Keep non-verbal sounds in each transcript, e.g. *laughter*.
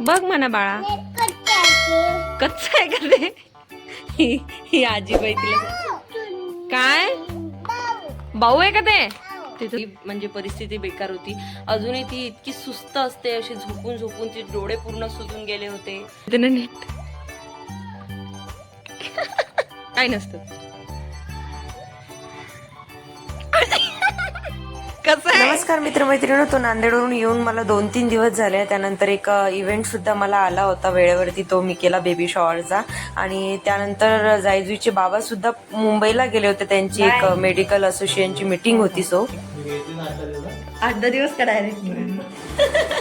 बघ म्हणा बाळा. कच्च आहे. का ते? ही ही आजीबाई तिला सांग- काय? भाऊ. आहे का ते? तिथं म्हणजे परिस्थिती बेकार होती. अजूनही ती इतकी सुस्त असते अशी झोपून झोपून ती डोळे पूर्ण सुजून गेले होते. नीट. काय नसतं. कसं आहे? नमस्कार मित्रमैत्रिणी तो नांदेडवरून येऊन मला दोन तीन दिवस झाले त्यानंतर एक इव्हेंट सुद्धा मला आला होता वेळेवरती तो मी केला बेबी शॉवरचा आणि त्यानंतर जायजुईचे बाबा सुद्धा मुंबईला गेले होते. त्यांची एक मेडिकल असोसिएशनची मीटिंग होती सो आठ दहा दिवस का डायरेक्ट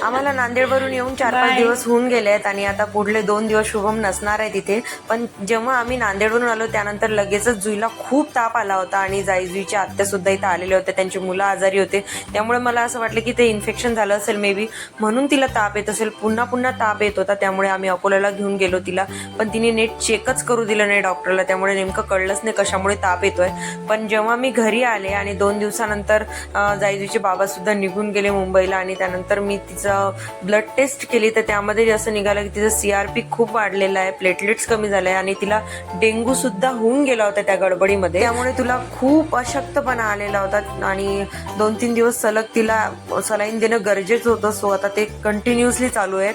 आम्हाला नांदेडवरून येऊन चार पाच दिवस होऊन गेले आहेत आणि आता पुढले दोन दिवस शुभम नसणार आहे तिथे. पण जेव्हा आम्ही नांदेडवरून आलो त्यानंतर लगेचच जुईला खूप ताप आला होता आणि जाईजुईच्या आत्या सुद्धा इथं आलेले होते. त्यांची मुलं आजारी होते. त्यामुळे मला असं वाटलं की ते इन्फेक्शन झालं असेल मे बी म्हणून तिला ताप येत असेल. पुन्हा पुन्हा ताप येत होता. त्यामुळे आम्ही अकोल्याला घेऊन गेलो तिला. पण तिने नेट चेकच करू दिलं नाही डॉक्टरला त्यामुळे नेमकं कळलंच नाही कशामुळे ताप येतोय. पण जेव्हा मी घरी आले आणि दोन दिवसानंतर अं, जाईजुईचे बाबा सुद्धा निघून गेले मुंबईला आणि त्यानंतर मी तिचं ब्लड टेस्ट केली तर त्यामध्ये असं निघालं की तिचं सीआरपी खूप वाढलेलं आहे प्लेटलेट्स कमी झाले आणि तिला डेंग्यू सुद्धा होऊन गेला होता त्या गडबडीमध्ये. त्यामुळे तुला खूप अशक्तपणा आलेला होता आणि दोन तीन दिवस सलग तिला सलाईन देणं गरजेचं होतं. सो आता ते कंटिन्युअसली चालू आहेत.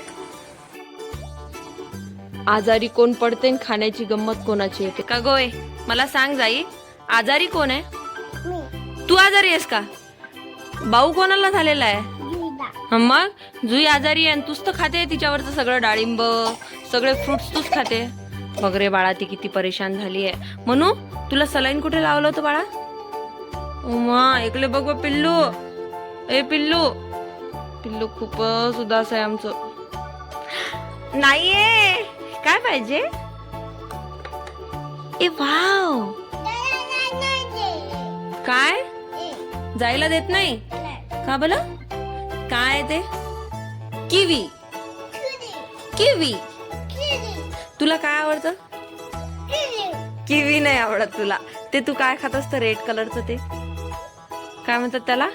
आजारी कोण पडते आणि खाण्याची गंमत कोणाची येते का गोय मला सांग जाई आजारी कोण आहे? तू आजारी आहेस का? भाऊ कोणाला झालेला आहे? हं मग? जुई आजारी आहे तूच तर खाते तिच्यावरचं सगळं डाळिंब सगळे फ्रुट्स तूच खाते. बघ रे बाळा ती किती परेशान झाली आहे. म्हणू तुला सलाईन कुठे लावलं होतं बाळा? उमा ऐकले बघ पिल्लू. ए पिल्लू. पिल्लू खूपच उदास आहे आमचं. नाहीये. काय पाहिजे? ए वाव. काय? जायला देत नाही? का बल काय ते? किवी. किवी. तुला काय आवडतं? किवी नाही आवडत तुला. ते तू काय खात असतं? रेड कलरचं ते? काय म्हणतात त्याला?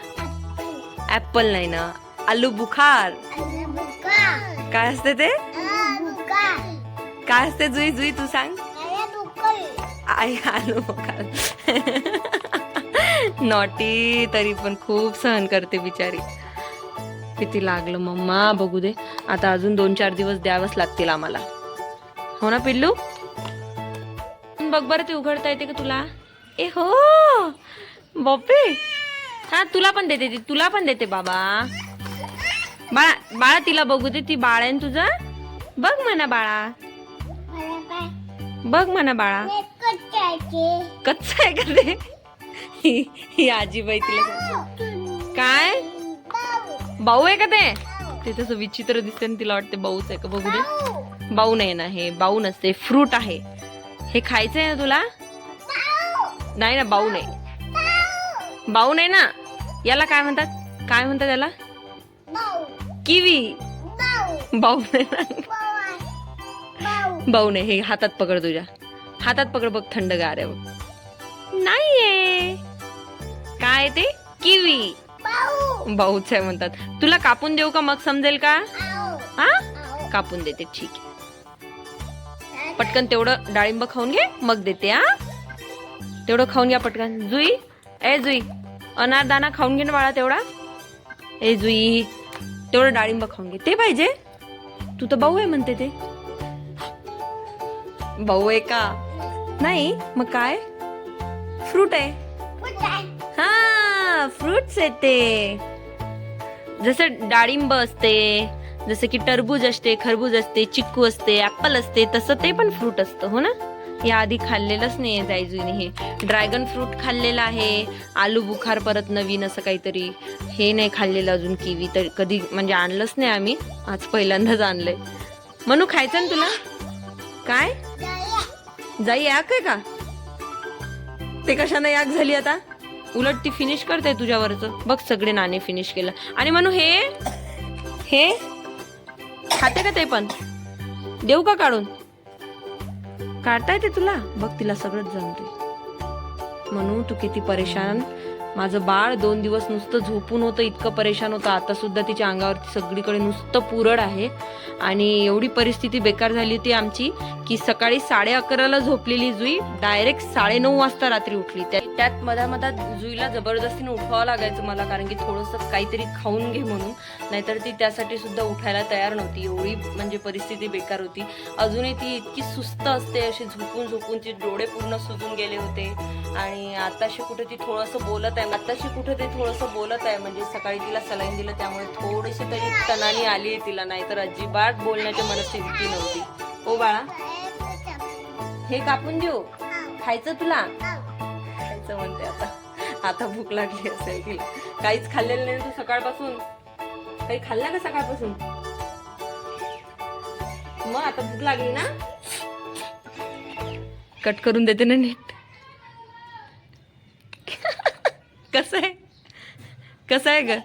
ऍपल नाही ना. आलू बुखार. काय असते ते? काय असते जुई जुई तू सांग. आई आलू नॉटी *laughs* तरी पण खूप सहन करते बिचारी. किती लागलं मम्मा बघू दे. आता अजून दोन चार दिवस द्यावंच लागतील आम्हाला. हो ना पिल्लू? बघ बरं ते उघडता येते का तुला? ए हो! बापे हा तुला पण देते ती तुला पण देते बाबा. बाळा बाळा तिला बघू दे ती बाळ आहे ना तुझं. बघ म्हणा बाळा. बघ म्हणा बाळा. कच्चा आहे का ते? ही आजीबाई तिला काय? भाऊ आहे का ते? ते तसं विचित्र दिसते ना तिला वाटते भाऊच आहे का? बघू दे. बाऊ नाही ना हे बाऊ नसते. फ्रूट आहे. हे खायचं आहे ना तुला? नाही ना बाऊ नाही. बाऊ नाही ना? याला काय म्हणतात? काय म्हणतात याला? किवी. बाऊ नाही ना? बाऊ नाही. हे हातात पकड तुझ्या. हातात पकड बघ थंडगार आहे बघ. नाहीये. काय ते? किवी. बाऊच आहे म्हणतात. तुला कापून देऊ का मग समजेल का? हा? कापून देते ठीक आहे. पटकन तेवढं डाळिंब खाऊन घे मग देते हा? तेवढं खाऊन घ्या पटकन. जुई ए जुई अनारदाना खाऊन घे ना बाळा तेवढा. ए जुई तेवढं डाळिंब खाऊन घे. ते पाहिजे. तू तर भाऊ आहे म्हणते ते. भाऊ आहे का? नाही मग काय? फ्रूट आहे. फ्रुट्स आहेत ते जसं डाळिंब असते जसं की टरबूज असते खरबूज असते चिक्कू असते ऍपल असते तसं ते पण फ्रूट असतं हो ना? या आधी खाल्लेलंच नाही जायजुईने हे. ड्रॅगन फ्रूट खाल्लेलं आहे आलू बुखार परत नवीन असं काहीतरी. हे नाही खाल्लेलं अजून किवी तर कधी म्हणजे आणलंच नाही आम्ही. आज पहिल्यांदाच आणलंय. म्हणू खायचं ना तुला? काय? जाई याक आहे का? ते कशाने याक झाली आता? उलट ती फिनिश करते तुझ्यावरच. बघ सगळे नाणे फिनिश केलं. आणि म्हणू हे? हे? खाते का ते पण? देऊ का काढून? काढता येते तुला? बघ तिला सगळंच जमते म्हणू तू किती परेशान. माझं बाळ दोन दिवस नुसतं झोपून होतं इतकं परेशान होतं. आता सुद्धा तिच्या अंगावरती सगळीकडे नुसतं पुरड आहे. आणि एवढी परिस्थिती बेकार झाली होती आमची की सकाळी साडे अकराला झोपलेली जुई डायरेक्ट साडेनऊ वाजता रात्री उठली. त्या- त्यात मधामधात जुईला जबरदस्तीने उठवावं लागायचं मला कारण की थोडंसं काहीतरी खाऊन घे म्हणून. नाहीतर ती त्यासाठी सुद्धा उठायला तयार नव्हती. एवढी म्हणजे परिस्थिती बेकार होती. अजूनही ती इतकी सुस्त असते अशी झोपून झोपून ती डोळे पूर्ण सुजून गेले होते. आणि आताशी कुठे ती थोडंसं बोलत आहे आताशी कुठे ते थोडंसं बोलत आहे. म्हणजे सकाळी तिला सलाईन दिलं त्यामुळे थोडीशी तरी तणानी आली आहे तिला. नाहीतर अजिबात बोलण्याची मनस्थिती नव्हती. ओ बाळा. हे कापून देऊ? खायचं तुला? खायचं म्हणते आता. आता भूक लागली असेल तिला काहीच खाल्लेलं नाही तू सकाळपासून. काही खाल्लं का सकाळपासून? मग आता भूक लागली ना? कट करून देते ना नीट कसं आहे कसं आहे ग?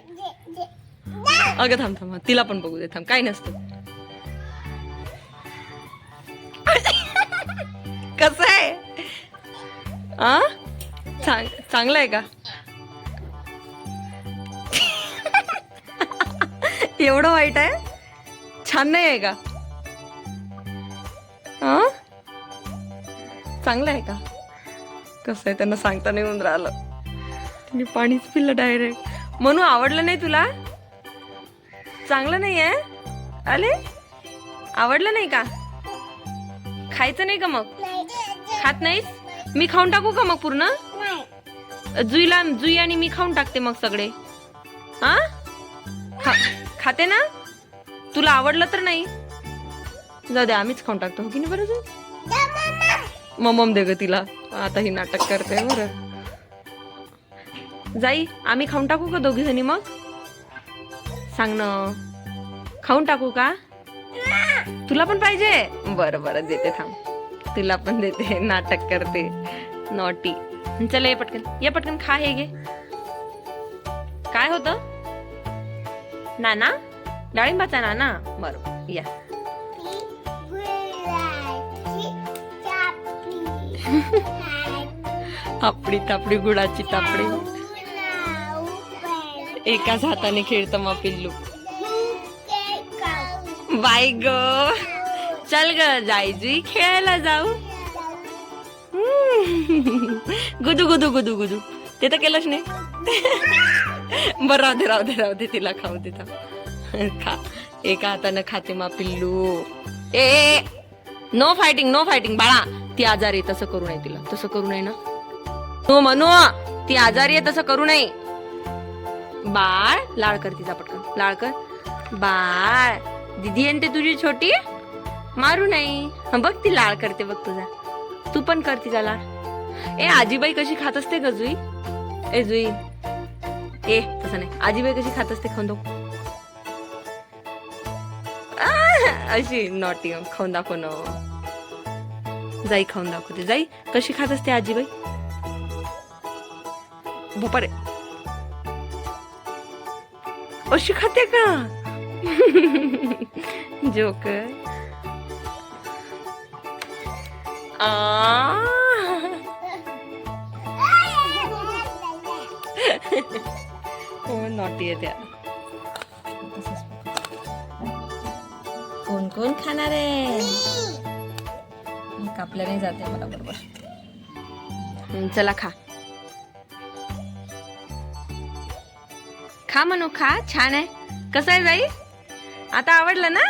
अगं थांब थांब तिला पण बघू दे. थांब काय नसतं. कसं आहे? आ? चांग चांगलं आहे का? एवढं वाईट आहे? छान नाही आहे का? चांगलं आहे का? कसं आहे? त्यांना सांगता नाही येऊन राहिलं. तिने पाणीच पिल्लं डायरेक्ट. म्हणून आवडलं नाही तुला? चांगलं नाही आहे आले? आवडलं नाही का? खायचं नाही का मग? खात नाहीस? मी खाऊन टाकू का मग पूर्ण? जुईला जुई आणि मी खाऊन टाकते मग सगळे. हा? खा खाते ना? तुला आवडलं तर नाही. जाऊ दे आम्हीच खाऊन टाकतो. हो की नाही बरं जुई? मम. दे ग तिला. आता ही नाटक करते बरं. जाई आम्ही खाऊन टाकू का दोघी जणी मग? सांग ना. खाऊन टाकू का? तुला पण पाहिजे? बरं बरं देते थांब. तुला पण देते. *laughs* नाटक करते. नॉटी चल ये पटकन. ये पटकन खा हे घे. काय होत? नाना? डाळिंबाचा नाना? बरोबर या. *laughs* आपडी तापडी गुडाची तापडी. एकाच हाताने खेळतं मग पिल्लू. बाय ग. चल ग जायजी खेळायला जाऊ. गुदू गुदू गुदू गुदू. ते तर केलंच नाही. बरं राहू दे राहू दे राहू दे तिला खाऊ दे खा. एका हातानं खाते मा पिल्लू. ए नो फायटिंग नो फायटिंग बाळा ती आजारी आहे तसं करू नये तिला. तसं करू नये ना. हो म्हणू ती आजारी आहे तसं करू नये. बाळ लाळ कर तिचा पटकन. लाळ कर. बाळ दिदी आणि ते तुझी छोटी? मारू नाही. बघ ती लाळ करते बघ तुझा. तू पण कर तिचा लाळ. ए आजीबाई कशी खात असते ग जुई? ए जुई. ए तसं नाही. आजीबाई कशी खात असते खाऊन दाखव. अशी नॉटी खाऊन दाखव न. जाई खाऊन दाखवते. जाई कशी खात असते आजीबाई? भोपारे अशी खाते का? *laughs* जोकर. आ. *laughs* हो नॉटी आहे त्या? कोण कोण खाणार आहे? कापल्या नाही जाते मला बरोबर. चला खा. खा म्हणू खा. छान आहे. कसं आहे जाई? आता आवडलं ना?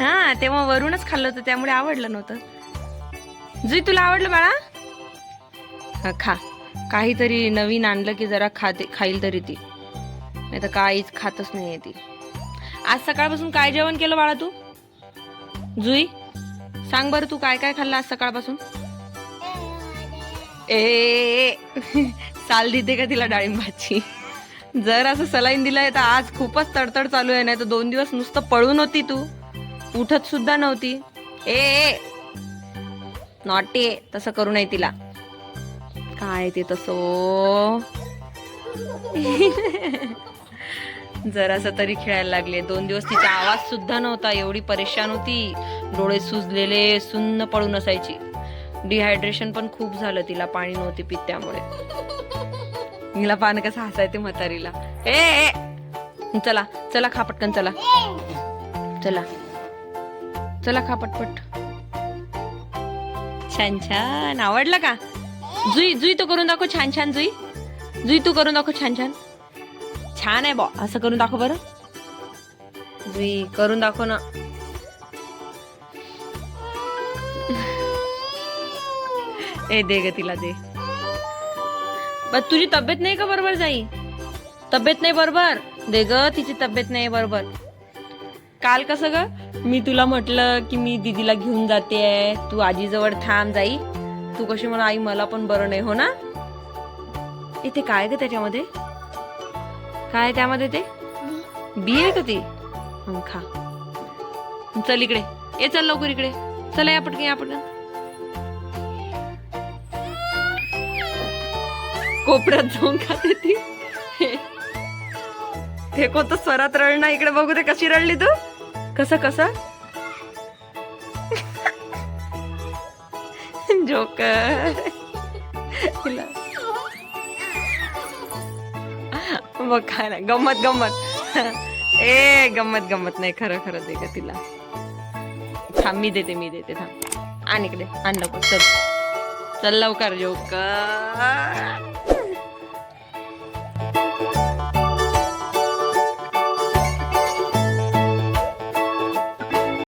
हा तेव्हा वरूनच खाल्लं होतं त्यामुळे आवडलं नव्हतं. जुई तुला आवडलं बाळा? खा. काहीतरी नवीन आणलं की जरा खाते खाईल तरी ती. नाही तर काहीच खातच नाही ती. आज सकाळपासून काय जेवण केलं बाळा तू? जुई सांग बरं तू काय काय खाल्लं आज सकाळपासून? ए, *laughs* साल देते का तिला डाळिंबाची? जर असं सलाईन दिलंय तर आज खूपच तडतड चालू आहे नाही तर दोन दिवस नुसतं पळून होती तू. उठत सुद्धा नव्हती. ए ए नॉटी तसं करू नये तिला. काय ते तसं *laughs* जरासं तरी खेळायला लागले. दोन दिवस तिचा आवाज सुद्धा नव्हता एवढी परेशान होती. डोळे सुजलेले सुन्न पडून असायची. डिहायड्रेशन पण खूप झालं तिला पाणी नव्हती पित त्यामुळे. हिला पान कसं हसायते म्हातारीला. ए ए चला चला खा पटकन चला. चला. चला खा पटपट. छान छान. आवडलं का? जुई जुई तो करून दाखव छान छान जुई. जुई तू करून दाखव छान छान. छान आहे बॉ असं करून दाखव बरं. जुई करून दाखव ना. ए दे ग तिला दे. तुझी तब्येत नाही का बरोबर जाई? तब्येत नाही बरोबर? दे ग तिची तब्येत नाही बरोबर. काल कसं ग? मी तुला म्हटलं की मी दीदीला घेऊन जाते. तू आजीजवळ थांब जाई. तू कशी म्हणा आई मला पण बरं नाही हो ना? इथे काय ग त्याच्यामध्ये? काय त्यामध्ये ते? बी आहे का ती? खा. चल इकडे. ये चल लवकर इकडे. चला या पटकन या पटकन. कोपऱ्यात जाऊन खाते ती. हे. कोणतं स्वरात रडणं? इकडे बघू दे कशी रडली तू. कसं कसं? जोकर. बघ काय ना गंमत गंमत. ए गंमत गंमत. नाही खरं खरं दे ग तिला. थांब मी देते मी देते. थांब. आण इकडे. आण लवकर. चल. चल लवकर जोकर.